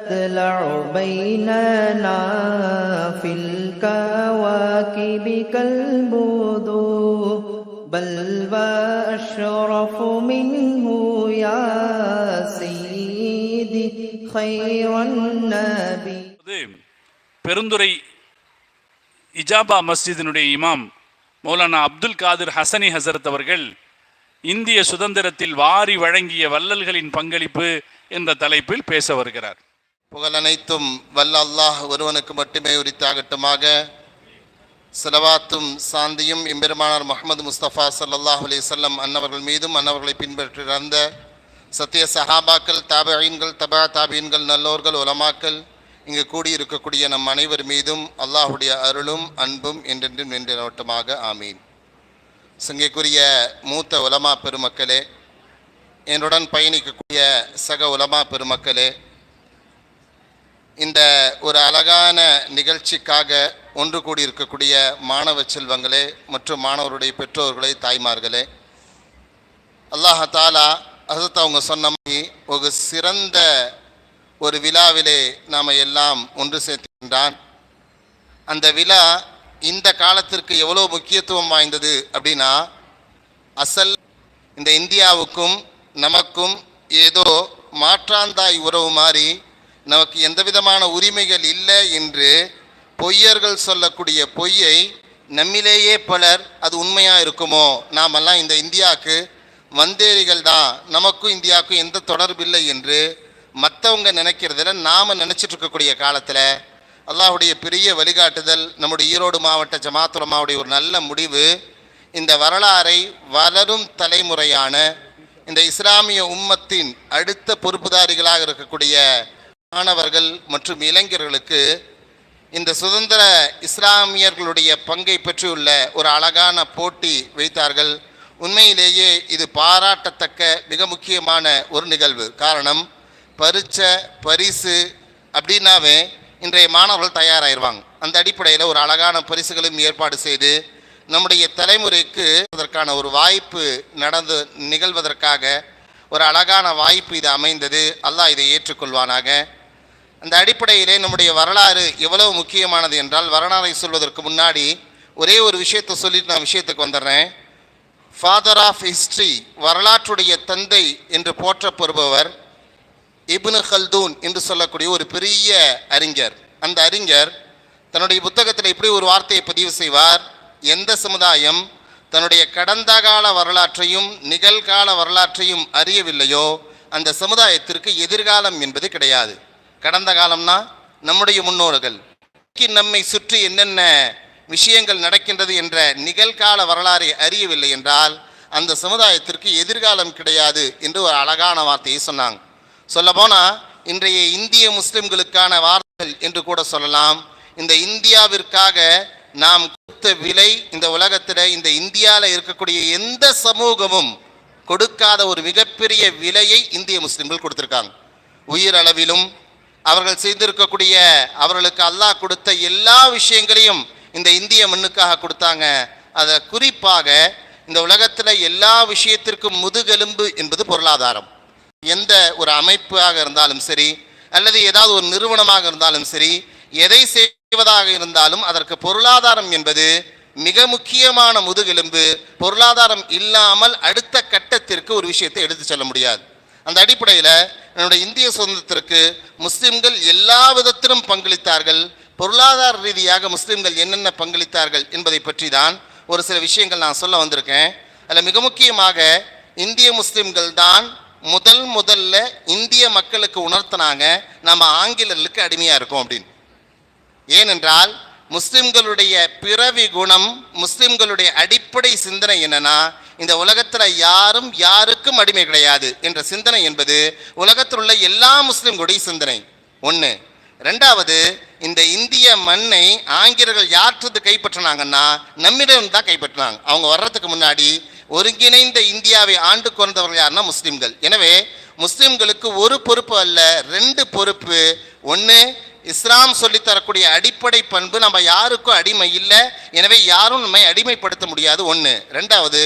تطلع بيننا في الكواكب كالبدور بل وأشرف منه يا سيدي خير النبي அது பெருந்துறை இஜாபா மஸ்ஜிதினுடைய இமாம் மௌலானா அப்துல் காதிர் ஹசனி ஹசரத் அவர்கள் இந்திய சுதந்திரத்தில் வாரி வழங்கிய வள்ளல்களின் பங்களிப்பு என்ற தலைப்பில் பேச வருகிறார் புகழ் அனைத்தும் வல்ல அல்லாஹ் ஒருவனுக்கு மட்டுமே உரித்தாகட்டுமாக. செலவாத்தும் சாந்தியும் எம்பெருமானார் முகமது முஸ்தபா சல்லாஹ் அலைஹி வஸல்லம் அன்னவர்கள் மீதும் அன்னவர்களை பின்பற்றி வந்த சத்திய சஹாபாக்கள் தாபீன்கள் தபா தாபீன்கள் நல்லோர்கள் உலமாக்கள் இங்கு கூடியிருக்கக்கூடிய நம் அனைவர் மீதும் அல்லாஹுடைய அருளும் அன்பும் என்றென்றும் நின்றோட்டமாக ஆமீன். சிங்கைக்குரிய மூத்த உலமா பெருமக்களே என்னுடன் பயணிக்கக்கூடிய சக உலமா பெருமக்களே இந்த ஒரு அழகான நிகழ்ச்சிக்காக ஒன்று கூடி இருக்கக்கூடிய மாணவ செல்வங்களே மற்றும் மாணவருடைய பெற்றோர்களே தாய்மார்களே. அல்லாஹ் தாலா ஹசரத் அவங்க சொன்ன மாதிரி ஒரு சிறந்த ஒரு விழாவிலே நாம் எல்லாம் ஒன்று சேர்த்திருக்கின்றான் அந்த விழா இந்த காலத்திற்கு எவ்வளோ முக்கியத்துவம் வாய்ந்தது அப்படின்னா அசல் இந்த இந்தியாவுக்கும் நமக்கும் ஏதோ மாற்றாந்தாய் உறவு மாதிரி நமக்கு எந்த விதமான உரிமைகள் இல்லை என்று பொய்யர்கள் சொல்லக்கூடிய பொய்யை நம்மிலேயே பலர் அது உண்மையாக இருக்குமோ? நாமெல்லாம் இந்த இந்தியாவுக்கு வந்தேரிகள் தான். நமக்கும் இந்தியாவுக்கும் எந்த தொடர்பு இல்லை என்று மற்றவங்க நினைக்கிறதுல நாம் நினச்சிட்டு இருக்கக்கூடிய காலத்தில் அல்லாஹுடைய பெரிய வழிகாட்டுதல் நம்முடைய ஈரோடு மாவட்ட ஜமாத்துலமாவுடைய ஒரு நல்ல முடிவு இந்த வரலாறை வளரும் தலைமுறையான இந்த இஸ்லாமிய உம்மத்தின் அடுத்த பொறுப்புதாரிகளாக இருக்கக்கூடிய மாணவர்கள் மற்றும் இளைஞர்களுக்கு இந்த சுதந்திர இஸ்லாமியர்களுடைய பங்கை பற்றியுள்ள ஒரு அழகான போட்டி வைத்தார்கள் உண்மையிலேயே இது பாராட்டத்தக்க மிக முக்கியமான ஒரு நிகழ்வு. காரணம் பரிச்ச பரிசு அப்படின்னாவே இன்றைய மாணவர்கள் தயாராகிடுவாங்க அந்த அடிப்படையில் ஒரு அழகான பரிசுகளும் ஏற்பாடு செய்து நம்முடைய தலைமுறைக்கு அதற்கான ஒரு வாய்ப்பு நடந்து நிகழ்வதற்காக ஒரு அழகான வாய்ப்பு இது அமைந்தது. அல்லாஹ் இதை ஏற்றுக்கொள்வானாக. அந்த அடிப்படையிலே நம்முடைய வரலாறு எவ்வளவு முக்கியமானது என்றால் வரலாறை சொல்வதற்கு முன்னாடி ஒரே ஒரு விஷயத்தை சொல்லிட்டு நான் விஷயத்துக்கு வந்துடுறேன். ஃபாதர் ஆஃப் ஹிஸ்ட்ரி வரலாற்றுடைய தந்தை என்று போற்றப்படுபவர் இப்னு ஹல்தூன் என்று சொல்லக்கூடிய ஒரு பெரிய அறிஞர். அந்த அறிஞர் தன்னுடைய புத்தகத்தில் இப்படி ஒரு வார்த்தையை பதிவு செய்வார். எந்த சமுதாயம் தன்னுடைய கடந்த கால வரலாற்றையும் நிகழ்கால வரலாற்றையும் அறியவில்லையோ அந்த சமுதாயத்திற்கு எதிர்காலம் என்பது கிடையாது. கடந்த காலம்னா நம்முடைய முன்னோர்கள். நம்மை சுற்றி என்னென்ன விஷயங்கள் நடக்கின்றது என்ற நிகழ்கால வரலாறை அறியவில்லை என்றால் அந்த சமுதாயத்திற்கு எதிர்காலம் கிடையாது என்று ஒரு அழகான வார்த்தையை சொன்னாங்க. சொல்லப்போனால் இன்றைய இந்திய முஸ்லிம்களுக்கான வார்த்தைகள் என்று கூட சொல்லலாம். இந்த இந்தியாவிற்காக நாம் கொடுத்த விலை இந்த உலகத்தில் இந்த இந்தியாவில் இருக்கக்கூடிய எந்த சமூகமும் கொடுக்காத ஒரு மிகப்பெரிய விலையை இந்திய முஸ்லிம்கள் கொடுத்துருக்காங்க. உயிரளவிலும் அவர்கள் செய்திருக்கக்கூடிய அவர்களுக்கு அல்லாஹ் கொடுத்த எல்லா விஷயங்களையும் இந்த இந்திய மண்ணுக்காக கொடுத்தாங்க. அதை குறிப்பாக இந்த உலகத்தில் எல்லா விஷயத்திற்கும் முதுகெலும்பு என்பது பொருளாதாரம். எந்த ஒரு அமைப்பாக இருந்தாலும் சரி அல்லது ஏதாவது ஒரு நிறுவனமாக இருந்தாலும் சரி எதை செய்வதாக இருந்தாலும் அதற்கு பொருளாதாரம் என்பது மிக முக்கியமான முதுகெலும்பு. பொருளாதாரம் இல்லாமல் அடுத்த கட்டத்திற்கு ஒரு விஷயத்தை எடுத்து செல்ல முடியாது. அந்த அடிப்படையில் என்னுடைய இந்திய சுதந்திரத்திற்கு முஸ்லிம்கள் எல்லா விதத்திலும் பங்களித்தார்கள். பொருளாதார ரீதியாக முஸ்லிம்கள் என்னென்ன பங்களித்தார்கள் என்பதை பற்றி தான் ஒரு சில விஷயங்கள் நான் சொல்ல வந்திருக்கேன். அதில் மிக முக்கியமாக இந்திய முஸ்லிம்கள் தான் முதல் முதல்ல இந்திய மக்களுக்கு உணர்த்தினாங்க நம்ம ஆங்கிலர்களுக்கு அடிமையாக இருக்கோம் அப்படின்னு. ஏனென்றால் முஸ்லிம்களுடைய பிறவி குணம் முஸ்லிம்களுடைய அடிப்படை சிந்தனை என்னன்னா இந்த உலகத்தில் யாரும் யாருக்கும் அடிமை கிடையாது என்ற சிந்தனை என்பது உலகத்தில் உள்ள எல்லா முஸ்லிம்களுடைய சிந்தனை. ஒன்று ரெண்டாவது இந்த இந்திய மண்ணை ஆங்கிலேயர்கள் யார்கிட்ட கைப்பற்றினாங்கன்னா நம்மிடம் தான் கைப்பற்றினாங்க. அவங்க வர்றதுக்கு முன்னாடி ஒருங்கிணைந்த இந்தியாவை ஆண்டு கொண்டவர்கள் யாருன்னா முஸ்லிம்கள். எனவே முஸ்லிம்களுக்கு ஒரு பொறுப்பு அல்ல ரெண்டு பொறுப்பு. ஒன்று இஸ்லாம் சொல்லித் தரக்கூடிய அடிப்படை பண்பு நம்ம யாருக்கும் அடிமை இல்லை. எனவே யாரும் நம்மை அடிமைப்படுத்த முடியாது. ஒன்று ரெண்டாவது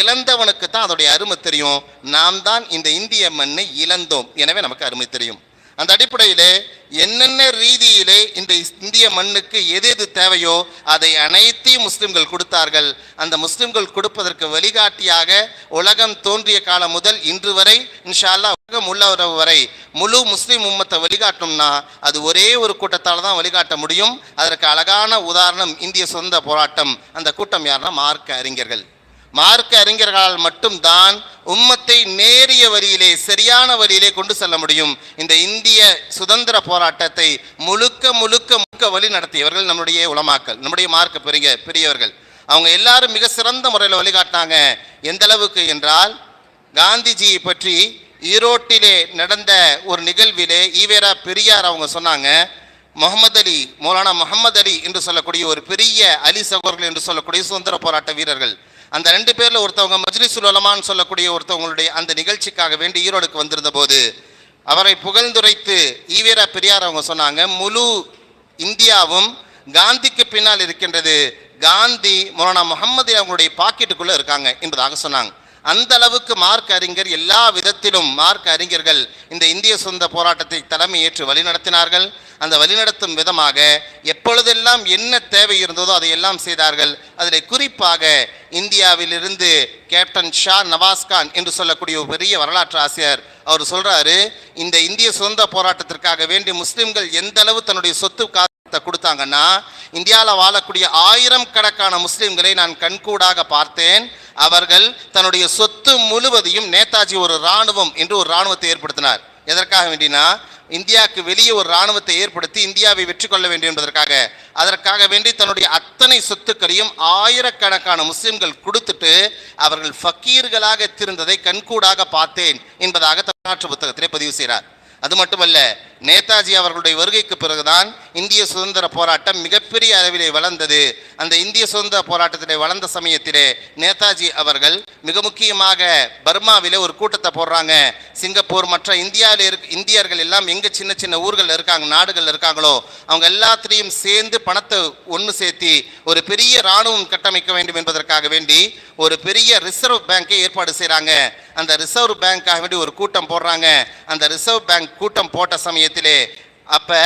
இழந்தவனுக்கு தான் அதோடைய அருமை தெரியும். நாம் தான் இந்த இந்திய மண்ணை இழந்தோம். எனவே நமக்கு அருமை தெரியும். அந்த அடிப்படையிலே என்னென்ன ரீதியிலே இந்த இந்திய மண்ணுக்கு எது எது தேவையோ அதை அனைத்தையும் முஸ்லிம்கள் கொடுத்தார்கள். அந்த முஸ்லிம்கள் கொடுப்பதற்கு வழிகாட்டியாக உலகம் தோன்றிய காலம் முதல் இன்று வரை இன்ஷா அல்லாஹ் உலகம் உள்ளவரவு வரை முழு முஸ்லிம் உம்மத்தை வழிகாட்டும்னா அது ஒரே ஒரு கூட்டத்தால் தான் வழிகாட்ட முடியும். அதற்கு அழகான உதாரணம் இந்திய சுதந்திர போராட்டம். அந்த கூட்டம் யாருன்னா மார்க்க அறிஞர்கள். மார்க்க அறிஞர்களால் மட்டும்தான் உம்மத்தை நேரிய வழியிலே சரியான வழியிலே கொண்டு செல்ல முடியும். இந்த இந்திய சுதந்திர போராட்டத்தை முழுக்க முழுக்க முழுக்க வழி நடத்தியவர்கள் நம்முடைய உளமாக்கல் நம்முடைய மார்க்க பெரிய பெரியவர்கள். அவங்க எல்லாரும் மிக சிறந்த முறையில் வழிகாட்டினாங்க. எந்த அளவுக்கு என்றால் காந்திஜியை பற்றி ஈரோட்டிலே நடந்த ஒரு நிகழ்விலே ஈவேரா பெரியார் அவங்க சொன்னாங்க முகமது அலி மௌலானா முகமது அலி என்று சொல்லக்கூடிய ஒரு பெரிய அலி சகோதரர்கள் என்று சொல்லக்கூடிய சுதந்திர போராட்ட வீரர்கள். அந்த ரெண்டு பேரில் ஒருத்தவங்க மஜ்லிசுல் உலமான்னு சொல்லக்கூடிய ஒருத்தவங்களுடைய அந்த நிகழ்ச்சிக்காக வேண்டி ஈரோடுக்கு வந்திருந்த போது அவரை புகழ்ந்துரைத்து ஈவேரா பெரியார் அவங்க சொன்னாங்க முழு இந்தியாவும் காந்திக்கு பின்னால் இருக்கின்றது. காந்தி மௌலானா முகமது அவங்களுடைய பாக்கெட்டுக்குள்ளே இருக்காங்க என்பதாக சொன்னாங்க. அந்த அளவுக்கு மார்க் அறிஞர் எல்லா விதத்திலும் மார்க் அறிஞர்கள் இந்த இந்திய சொந்த போராட்டத்தை தலைமை ஏற்று வழிநடத்தினார்கள். அந்த வழிநடத்தும் விதமாக எப்பொழுதெல்லாம் என்ன தேவை இருந்ததோ அதை எல்லாம் செய்தார்கள். அதில் குறிப்பாக இந்தியாவிலிருந்து கேப்டன் ஷா நவாஸ்கான் என்று சொல்லக்கூடிய ஒரு பெரிய வரலாற்று ஆசிரியர் அவர் சொல்கிறாரு இந்த இந்திய சுதந்திர போராட்டத்திற்காக வேண்டி முஸ்லிம்கள் எந்த அளவு தன்னுடைய சொத்து காத்த கொடுத்தாங்கன்னா இந்தியாவில் வாழக்கூடிய ஆயிரம் கணக்கான முஸ்லிம்களை நான் கண்கூடாக பார்த்தேன். அவர்கள் தன்னுடைய சொத்து முழுவதையும் நேதாஜி ஒரு இராணுவம் என்று ஒரு இராணுவத்தை ஏற்படுத்தினார். எதற்காக வேண்டினா இந்தியாவுக்கு வெளியே ஒரு இராணுவத்தை ஏற்படுத்தி இந்தியாவை வெற்றி கொள்ள வேண்டும் என்பதற்காக. அதற்காக வேண்டி தன்னுடைய அத்தனை சொத்துக்களையும் ஆயிரக்கணக்கான முஸ்லிம்கள் கொடுத்துட்டு அவர்கள் ஃபக்கீர்களாக திருந்ததை கண்கூடாக பார்த்தேன் என்பதாக தமிழ்நாட்டு புத்தகத்திலே பதிவு செய்கிறார். அது மட்டுமல்ல நேதாஜி அவர்களுடைய வருகைக்கு பிறகுதான் இந்திய சுதந்திர போராட்டம் மிகப்பெரிய அளவிலே வளர்ந்தது. அந்த இந்திய சுதந்திர போராட்டத்திலே வளர்ந்த சமயத்திலே நேதாஜி அவர்கள் மிக முக்கியமாக பர்மாவிலே ஒரு கூட்டத்தை போடுறாங்க. சிங்கப்பூர் மற்ற இந்தியாவில் இருக் இந்தியர்கள் எல்லாம் எங்கே சின்ன சின்ன ஊர்களில் இருக்காங்க நாடுகள் இருக்காங்களோ அவங்க எல்லாத்திலையும் சேர்ந்து பணத்தை ஒன்று சேர்த்தி ஒரு பெரிய இராணுவம் கட்டமைக்க வேண்டும் என்பதற்காக வேண்டி ஒரு பெரிய ரிசர்வ் பேங்கை ஏற்பாடு செய்கிறாங்க அந்த ரிசர்வ் பேங்க்காக வேண்டி ஒரு கூட்டம் போடுறாங்க. அந்த ரிசர்வ் பேங்க் கூட்டம் போட்ட சமயத்தில் அப்போ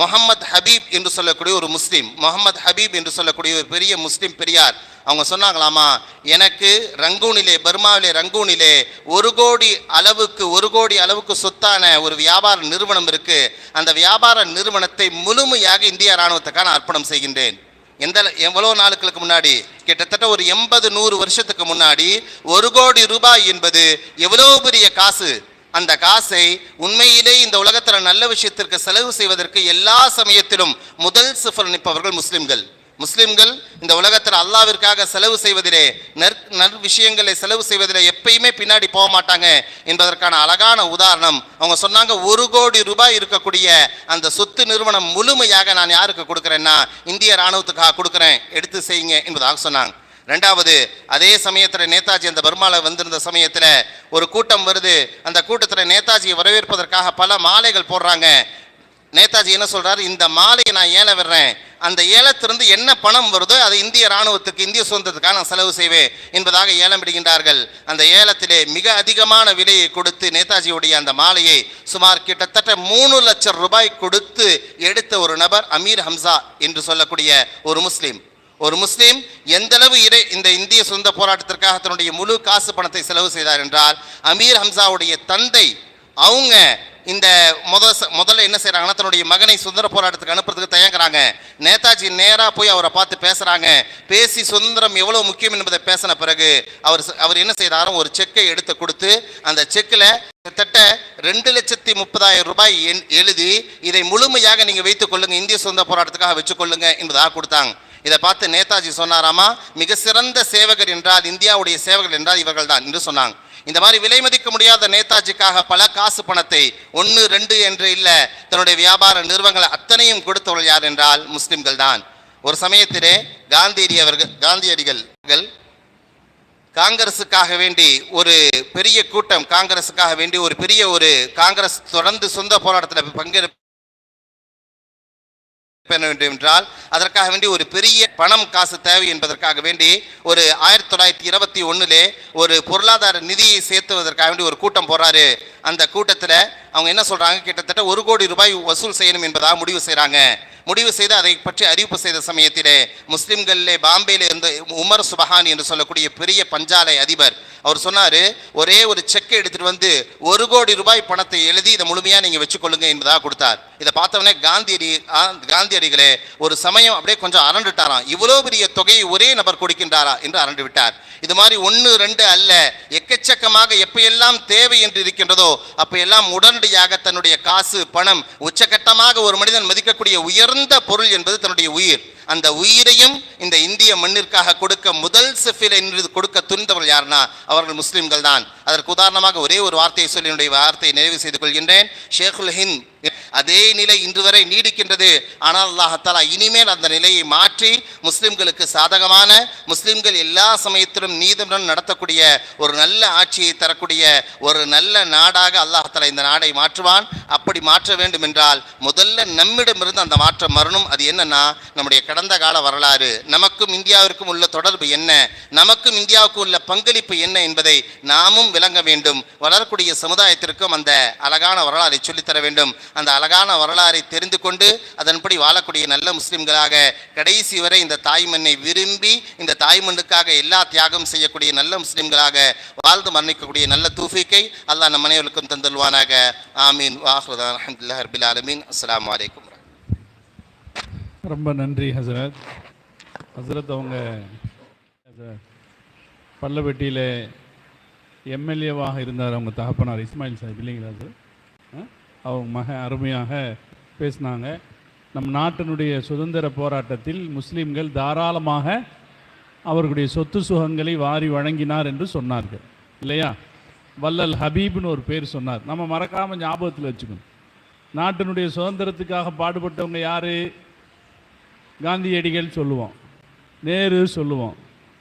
முகமது ஹபீப் என்று சொல்லக்கூடிய ஒரு முஸ்லீம் முகமது ஹபீப் என்று சொல்லக்கூடிய ஒரு பெரிய முஸ்லீம் பெரியார். அவங்க சொன்னாங்களாமா எனக்கு ரங்கூனிலே பர்மாவிலே ரங்கூனிலே ஒரு கோடி அளவுக்கு ஒரு கோடி அளவுக்கு சொத்தான ஒரு வியாபார நிறுவனம் இருக்கு. அந்த வியாபார நிறுவனத்தை முழுமையாக இந்திய இராணுவத்துக்கான அர்ப்பணம் செய்கின்றேன். எந்த எவ்வளோ நாளுக்களுக்கு முன்னாடி? கிட்டத்தட்ட ஒரு எண்பது நூறு வருஷத்துக்கு முன்னாடி ஒரு கோடி ரூபாய் என்பது எவ்வளோ பெரிய காசு? அந்த காசை உண்மையிலே இந்த உலகத்தில் நல்ல விஷயத்திற்கு செலவு செய்வதற்கு எல்லா சமயத்திலும் முதல் சிஃபர் நிற்பவர்கள் முஸ்லிம்கள். முஸ்லிம்கள் இந்த உலகத்தில் அல்லாவிற்காக செலவு செய்வதிலே நற் நற் விஷயங்களை செலவு செய்வதிலே எப்பயுமே பின்னாடி போக மாட்டாங்க என்பதற்கான அழகான உதாரணம். அவங்க சொன்னாங்க ஒரு கோடி ரூபாய் இருக்கக்கூடிய அந்த சொத்து நிறுவனம் முழுமையாக நான் யாருக்கு கொடுக்குறேன்னா இந்திய இராணுவத்துக்காக கொடுக்குறேன் எடுத்து செய்யுங்க என்பதாக சொன்னாங்க. ரெண்டாவது அதே சமயத்தில் நேதாஜி அந்த பர்மாவில் வந்திருந்த சமயத்தில் ஒரு கூட்டம் வருது. அந்த கூட்டத்தில் நேதாஜியை வரவேற்பதற்காக பல மாலைகள் போடுறாங்க. நேதாஜி என்ன சொல்கிறாரு இந்த மாலையை நான் ஏல விடுறேன். அந்த ஏலத்திலிருந்து என்ன பணம் வருதோ அதை இந்திய ராணுவத்துக்கு இந்திய சுதந்திரத்துக்காக நான் செலவு செய்வேன் என்பதாக ஏலம் விடுகின்றார்கள். அந்த ஏலத்திலே மிக அதிகமான விலையை கொடுத்து நேதாஜியுடைய அந்த மாலையை சுமார் கிட்டத்தட்ட மூணு லட்சம் ரூபாய் கொடுத்து எடுத்த ஒரு நபர் அமீர் ஹம்சா என்று சொல்லக்கூடிய ஒரு முஸ்லீம். ஒரு முஸ்லீம் எந்த அளவு இறை இந்த இந்திய சுதந்திர போராட்டத்திற்காக தன்னுடைய முழு காசு பணத்தை செலவு செய்தார் என்றால் அமீர் ஹம்சாவுடைய தந்தை அவங்க இந்த முத முதல்ல என்ன செய்கிறாங்கன்னா தன்னுடைய மகனை சுதந்திர போராட்டத்துக்கு அனுப்புறதுக்கு தயங்குறாங்க. நேதாஜி நேராக போய் அவரை பார்த்து பேசுகிறாங்க பேசி சுதந்திரம் எவ்வளோ முக்கியம் என்பதை பேசின பிறகு அவர் அவர் என்ன செய்கிறாரோ ஒரு செக்கை எடுத்து கொடுத்து அந்த செக்கில் கிட்டத்தட்ட ரெண்டு லட்சத்தி முப்பதாயிரம் ரூபாய் எண்- எழுதி இதை முழுமையாக நீங்கள் வைத்துக் கொள்ளுங்க இந்திய சுதந்திர போராட்டத்துக்காக வச்சுக்கொள்ளுங்க என்பதாக கொடுத்தாங்க. இதை பார்த்து நேதாஜி சொன்னாராமா மிக சிறந்த சேவகர் என்றால் இந்தியாவுடைய சேவகர் என்றால் இவர்கள் தான் என்று சொன்னாங்க. இந்த மாதிரி விலை மதிக்க முடியாத நேதாஜிக்காக பல காசு பணத்தை ஒன்று ரெண்டு என்று இல்லை தன்னுடைய வியாபார நிறுவனங்கள் அத்தனையும் கொடுத்தவர்கள் யார் என்றால் முஸ்லிம்கள் தான். ஒரு சமயத்திலே காந்தியடி அவர்கள் காந்தியடிகள் காங்கிரசுக்காக காங்கிரஸுக்காக வேண்டி ஒரு பெரிய கூட்டம் காங்கிரஸுக்காக வேண்டி ஒரு பெரிய ஒரு காங்கிரஸ் தொடர்ந்து சொந்த போராட்டத்தில் பங்கெடு வேண்டும் என்றால் அதற்காக வேண்டி ஒரு பெரிய பணம் காசு தேவை என்பதற்காக வேண்டி ஒரு ஆயிரத்தி தொள்ளாயிரத்தி இருபத்தி ஒண்ணுலே ஒரு பொருளாதார நிதியை சேர்த்துவதற்காக வேண்டி ஒரு கூட்டம் போறாரு. அந்த கூட்டத்தில் அவங்க என்ன சொல்றாங்க? கிட்டத்தட்ட ஒரு கோடி ரூபாய் வசூல் செய்யணும் என்பதாக முடிவு செய்கிறாங்க முடிவு செய்து அதை பற்றி அறிவிப்பு செய்த சமயத்திலே முஸ்லிம்களிலே பாம்பேல இருந்து உமர் சுபஹான் என்று சொல்லக்கூடிய பெரிய பஞ்சாலை அதிபர் அவர் சொன்னாரு ஒரே ஒரு செக்கை எடுத்துட்டு வந்து ஒரு கோடி ரூபாய் பணத்தை எழுதி இதை முழுமையா நீங்க வச்சுக்கொள்ளுங்க என்பதாக கொடுத்தார். இதை பார்த்தவொடனே காந்தியடி காந்தியடிகளே ஒரு சமயம் அப்படியே கொஞ்சம் அரண்டுட்டாராம். இவ்வளவு பெரிய தொகையை ஒரே நபர் கொடுக்கின்றாரா? என்று அரண்டு விட்டார். இது மாதிரி ஒன்று ரெண்டு அல்ல எக்கச்சக்கமாக எப்பயெல்லாம் தேவை என்று இருக்கின்றதோ அப்ப எல்லாம் உடனடியாக தன்னுடைய காசு பணம் உச்சகட்டமாக ஒரு மனிதன் மதிக்கக்கூடிய உயர் உயர்ந்த பொருள் என்பது தன்னுடைய உயிர். அந்த உயிரையும் இந்த இந்திய மண்ணிற்காக கொடுக்க முதல் சிஃபில் என்று கொடுக்க துணிந்தவர்கள் யாருன்னா அவர்கள் முஸ்லிம்கள் தான் அதற்கு உதாரணமாக ஒரே ஒரு வார்த்தையை சொல்லி என்னுடைய வார்த்தையை நிறைவு செய்து கொள்கின்றேன். ஷேகுல் ஹிந்த் அதே நிலை இன்று வரை நீடிக்கின்றது. ஆனால் அல்லாஹத்தாலா இனிமேல் அந்த நிலையை மாற்றி முஸ்லிம்களுக்கு சாதகமான முஸ்லிம்கள் எல்லா சமயத்திலும் நீதமுடன் நடத்தக்கூடிய ஒரு நல்ல ஆட்சியை தரக்கூடிய ஒரு நல்ல நாடாக அல்லாஹத்தாலா இந்த நாடை மாற்றுவான். அப்படி மாற்ற வேண்டும் என்றால் முதல்ல நம்மிடமிருந்து அந்த மாற்றம் வரணும். அது என்னன்னா நம்முடைய கடந்த கால வரலாறு. நமக்கும் இந்தியாவிற்கும் உள்ள தொடர்பு என்ன? நமக்கும் இந்தியாவுக்கும் உள்ள பங்களிப்பு என்ன என்பதை நாமும் விளங்க வேண்டும். வளரக்கூடிய சமுதாயத்திற்கும் அந்த அழகான வரலாறை சொல்லித்தர வேண்டும். அந்த அழகான வரலாறை தெரிந்து கொண்டு அதன்படி வாழக்கூடிய நல்ல முஸ்லிம்களாக கடைசி வரை இந்த தாய்மண்ணை விரும்பி இந்த தாய்மண்ணுக்காக எல்லா தியாகம் செய்யக்கூடிய நல்ல முஸ்லிம்களாக வாழ்ந்து மரணிக்கக்கூடிய நல்ல தூஃபிக்கை அல்லாஹ் நம் அனைவருக்கும் தந்துள்வானாக ஆமீன். வாஹ்ருதான் அஹமதுல்லா ஹர்பில் ஆலமீன். அஸ்லாம் வலைக்கம் ரொம்ப நன்றி ஹசரத். ஹசரத் அவங்க பள்ளப்பட்டியில் எம்எல்ஏவாக இருந்தார் அவங்க தகப்பனார் இஸ்மாயில் சாஹிப். இல்லைங்களா சார் ஆ? அவங்க மக அருமையாக பேசினாங்க. நம் நாட்டினுடைய சுதந்திர போராட்டத்தில் முஸ்லீம்கள் தாராளமாக அவர்களுடைய சொத்து சுகங்களை வாரி வழங்கினார் என்று சொன்னார்கள். இல்லையா? வல்லல் ஹபீப்னு ஒரு பேர் சொன்னார். நம்ம மறக்காமல் ஞாபகத்தில் வச்சுக்கணும். நாட்டினுடைய சுதந்திரத்துக்காக பாடுபட்டவங்க யார்? காந்தியடிகள் சொல்லுவோம். நேரு சொல்லுவோம்.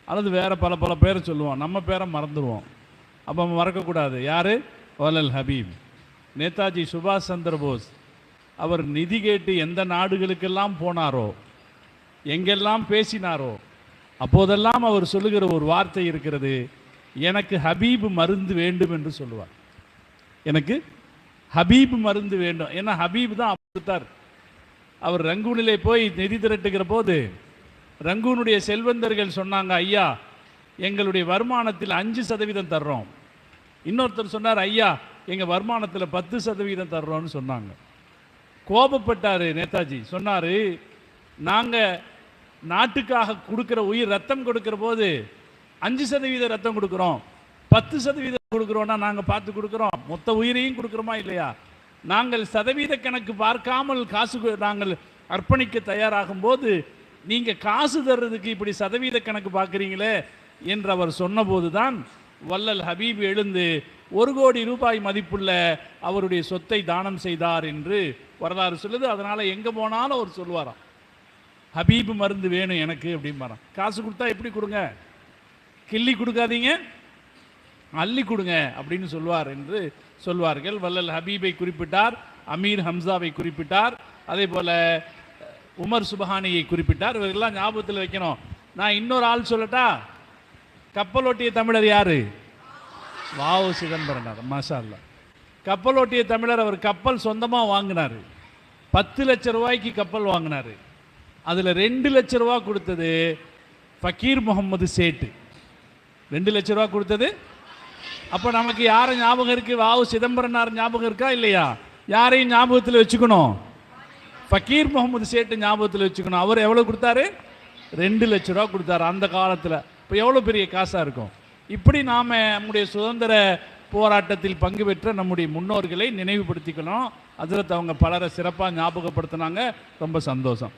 அல்லது வேறு பல பல பேரை சொல்லுவோம். நம்ம பேரை மறந்துடுவோம். அப்போ மறக்கக்கூடாது. யார்? வல்லல் ஹபீப். நேதாஜி சுபாஷ் சந்திரபோஸ் அவர் நிதி கேட்டு எந்த நாடுகளுக்கெல்லாம் போனாரோ எங்கெல்லாம் பேசினாரோ அப்போதெல்லாம் அவர் சொல்லுகிற ஒரு வார்த்தை இருக்கிறது எனக்கு ஹபீப் மருந்து வேண்டும் என்று சொல்லுவார். எனக்கு ஹபீப் மருந்து வேண்டும். ஏன்னா ஹபீப் தான் கொடுத்தார். அவர் ரங்கூனிலே போய் நிதி திரட்டுகிற போது ரங்கூனுடைய செல்வந்தர்கள் சொன்னாங்க ஐயா எங்களுடைய வருமானத்தில் அஞ்சு சதவீதம் தர்றோம். இன்னொருத்தர் சொன்னார் ஐயா எங்கள் வருமானத்தில் பத்து சதவீதம் தர்றோம்னு சொன்னாங்க. கோபப்பட்டார் நேதாஜி. சொன்னார் நாங்கள் நாட்டுக்காக கொடுக்குற உயிர் ரத்தம் கொடுக்குற போது அஞ்சு சதவீத ரத்தம் கொடுக்குறோம். பத்து சதவீதம் கொடுக்குறோன்னா நாங்கள் பார்த்து கொடுக்குறோம். மொத்த உயிரையும் கொடுக்குறோமா இல்லையா? நாங்கள் சதவீத கணக்கு பார்க்காமல் காசு நாங்கள் அர்ப்பணிக்க தயாராகும் போது நீங்கள் காசு தர்றதுக்கு இப்படி சதவீத கணக்கு பார்க்குறீங்களே? என்று அவர் சொன்னபோது தான் வல்லல் ஹபீப் எழுந்து ஒரு கோடி ரூபாய் மதிப்புள்ள அவருடைய சொத்தை தானம் செய்தார் என்று வரலாறு சொல்லுது. அதனால் எங்கே போனாலும் அவர் சொல்லுவாராம். ஹபீப் மருந்து வேணும் எனக்கு அப்படிம்பாராம். காசு கொடுத்தா எப்படி கொடுங்க? கிள்ளி கொடுக்காதீங்க. அள்ளி கொடுங்க அப்படின்னு சொல்வார் என்று சொல்வார்கள். வல்லல் ஹபீபை குறிப்பிட்டார் அமீர் ஹம்சாவை குறிப்பிட்டார் அதே போல் உமர் சுபஹானியை குறிப்பிட்டார். இவரெல்லாம் ஞாபகத்தில் வைக்கணும். நான் இன்னொரு ஆள் சொல்லட்டா? கப்பலோட்டிய தமிழர் யாரு? வாவு சிதம்பரனார் மாஷா அல்லா கப்பலோட்டிய தமிழர் அவர் கப்பல் சொந்தமாக வாங்கினார். பத்து லட்ச ரூபாய்க்கு கப்பல் வாங்கினார். அதில் ரெண்டு லட்ச ரூபா கொடுத்தது ஃபக்கீர் முகமது சேட்டு. ரெண்டு லட்ச ரூபா கொடுத்தது? அப்போ நமக்கு யாரை ஞாபகம் இருக்குது வாவு சிதம்பரனார் ஞாபகம் இருக்கா இல்லையா? யாரையும் ஞாபகத்தில் வச்சுக்கணும்? ஃபக்கீர் முகமது சேட்டு ஞாபகத்தில் வச்சுக்கணும். அவர் எவ்வளோ கொடுத்தாரு? ரெண்டு லட்ச ரூபா கொடுத்தாரு அந்த காலத்தில். இப்போ எவ்வளோ பெரிய காசாக இருக்கும்? இப்படி நாம் நம்முடைய சுதந்திர போராட்டத்தில் பங்கு பெற்ற நம்முடைய முன்னோர்களை நினைவுபடுத்திக்கணும். அதில் அவங்க பலரை சிறப்பாக ஞாபகப்படுத்தினாங்க. ரொம்ப சந்தோஷம்.